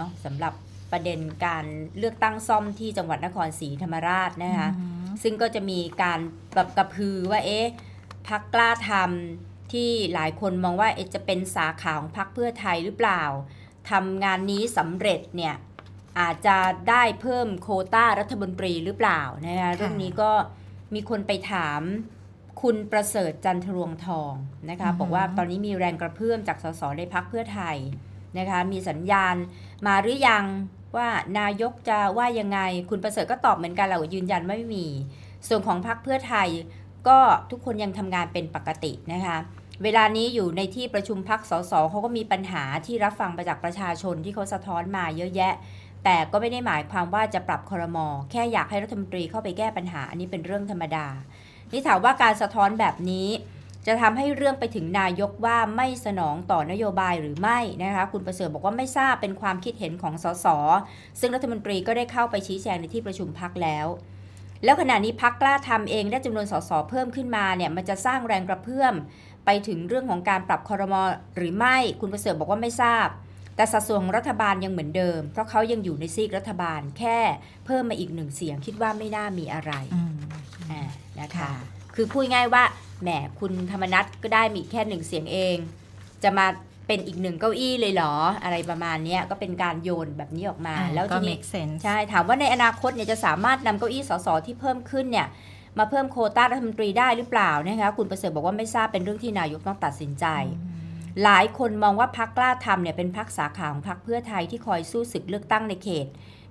เนาะสำหรับประเด็นการเลือกตั้งซ่อมที่จังหวัดนครศรีธรรมราชนะคะอืมซึ่งก็จะมีการแบบกระพือว่าเอ๊ะพักกล้าทำที่หลายคนมองว่าเอ๊ะจะเป็นสาขาของพักเพื่อไทยหรือเปล่าทำงานนี้สำเร็จเนี่ยอาจจะได้เพิ่มโควต้ารัฐมนตรีหรือเปล่านะคะเรื่องนี้ก็มีคนไปถามคุณประเสริฐจันทรวงทองนะคะอือฮึบอกว่าตอนนี้มีแรงกระเพื่อมจากสสในพักเพื่อไทย นะคะมีสัญญาณมาหรือยังว่านายกจะว่ายังไง คุณประเสริฐก็ตอบเหมือนกันแหล่ายืนยันไม่มี ส่วนของพรรคเพื่อไทยก็ทุกคนยังทำงานเป็นปกตินะคะเวลานี้อยู่ในที่ประชุมพักสสเขาก็มีปัญหาที่รับฟังไปจากประชาชนที่เขาสะท้อนมาเยอะแยะ แต่ก็ไม่ได้หมายความว่าจะปรับคอรมอแค่อยากให้รัฐมนตรีเข้าไปแก้ปัญหาอันนี้เป็นเรื่องธรรมดา นี่ถามว่าการสะท้อนแบบนี้ จะทำให้เรื่องไปถึงนายกว่าไม่สนองต่อนโยบายหรือไม่นะคะคุณประเสริฐบอกว่าไม่ทราบเป็นความคิดเห็นของสสซึ่งรัฐมนตรีก็ได้เข้าไปชี้แจงในที่ประชุมพักแล้ว แล้วขณะนี้พักกล้าทำเองได้จำนวนสสเพิ่มขึ้นมาเนี่ยมันจะสร้างแรงกระเพื่อม ไปถึงเรื่องของการปรับคอรมอหรือไม่คุณประเสริฐบอกว่าไม่ทราบ แต่สัดส่วนของรัฐบาลยังเหมือนเดิม เพราะเขายังอยู่ในซีกรัฐบาลแค่เพิ่มมาอีกหนึ่งเสียงคิดว่าไม่น่ามีอะไรอืมอ่านะคะ ค่ะคือพูดง่ายว่าแหมคุณธรรมนัฐก็ได้มีแค่หนึ่งเสียงเอง จะมาเป็นอีกหนึ่งเก้าอี้เลยเหรอ อะไรประมาณเนี้ยก็เป็นการโยนแบบนี้ออกมาอ่าแล้วก็ทีนี้ make sense ใช่ถามว่าในอนาคตเนี่ยจะสามารถนำเก้าอี้สสที่เพิ่มขึ้นเนี่ยมาเพิ่มโควต้ารัฐมนตรีได้หรือเปล่านะคะคุณประเสริฐบอกว่าไม่ทราบเป็นเรื่องที่นายกต้องตัดสินใจ หลายคนมองว่าพักกล้าทำเนี่ยเป็นพักสาขาของพักเพื่อไทยที่คอยสู้ศึกเลือกตั้งในเขต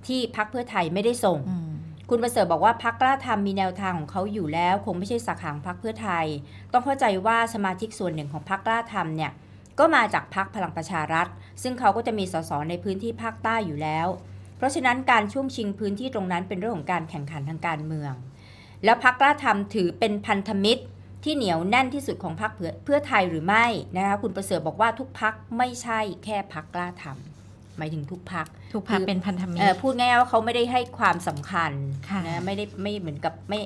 ที่พักเพื่อไทยไม่ได้ส่งอืม คุณประเสริฐบอกว่าพักกล้าทำมีแนวทางของเขาอยู่แล้ว คงไม่ใช่สาขาของพักเพื่อไทย ต้องเข้าใจว่าสมาชิกส่วนหนึ่งของพักกล้าทำเนี่ยก็มาจากพักพลังประชารัฐ ซึ่งเขาก็จะมีสสในพื้นที่ภาคใต้อยู่แล้ว เพราะฉะนั้นการช่วงชิงพื้นที่ตรงนั้นเป็นเรื่องของการแข่งขันทางการเมือง แล้วพักกล้าทำถือเป็นพันธมิตรที่เหนียวแน่นที่สุดของพรรคเพื่อเพื่อไทยหรือไม่นะคะคุณประเสริฐบอกว่าทุกพักไม่ใช่แค่พักกล้าทำ หมายถึงทุกพักทุกพักคือเป็นพันธมิตเอ่อรพูดง่ายๆว่าเขาไม่ได้ให้ความสำคัญค่ะนะไม่ได้ไม่เหมือนกับไม่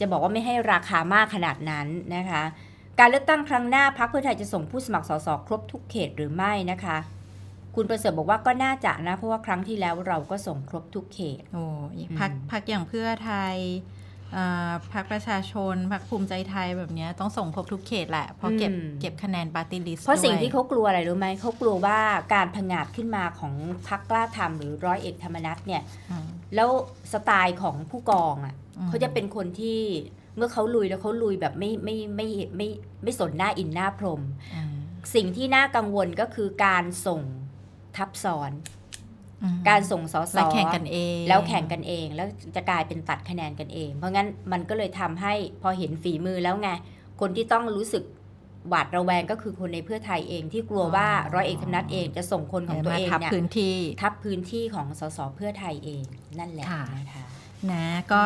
จะบอกว่าไม่ให้ราคามากขนาดนั้นนะคะ การเลือกตั้งครั้งหน้าพักเพื่อไทยจะส่งผู้สมัครสสครบทุกเขตหรือไม่นะคะ คุณประเสริฐบอกว่าก็น่าจะนะ เพราะว่าครั้งที่แล้วเราก็ส่งครบทุกเขตโอ้พักอืมพักอย่างเพื่อไทย อ่าพักประชาชนพักภูมิใจไทยแบบเนี้ยต้องส่งครบทุกเขตแหละเพราะเก็บเก็บคะแนนปาร์ตี้ลิสต์เพราะสิ่งที่เขากลัวอะไรรู้ไหมเขากลัวว่าการผงาดขึ้นมาของพักกล้าทำหรือร้อยเอกธรรมนัฐเนี่ยแล้วสไตล์ของผู้กองอะอืมเขาจะเป็นคนที่เมื่อเขาลุยแล้วเขาลุยแบบไม่ไม่ไม่ไม่ไม่ไม่สนหน้าอินหน้าพรหมสิ่งที่น่ากังวลก็คือการส่งทับซ้อน การส่งสสแล้วแข่งกันเอง แล้วแข่งกันเอง แล้วจะกลายเป็นตัดคะแนนกันเอง เพราะงั้นมันก็เลยทำให้พอเห็นฝีมือแล้วไง คนที่ต้องรู้สึกหวาดระแวงก็คือคนในเพื่อไทยเองที่กลัวว่าร้อยเอกธรรมนัฐเองจะส่งคนของตัวมาเองทับเนี่ยพื้นที่ทับพื้นที่ของสสเพื่อไทยเองนั่นแหละค่ะนะคะนะก็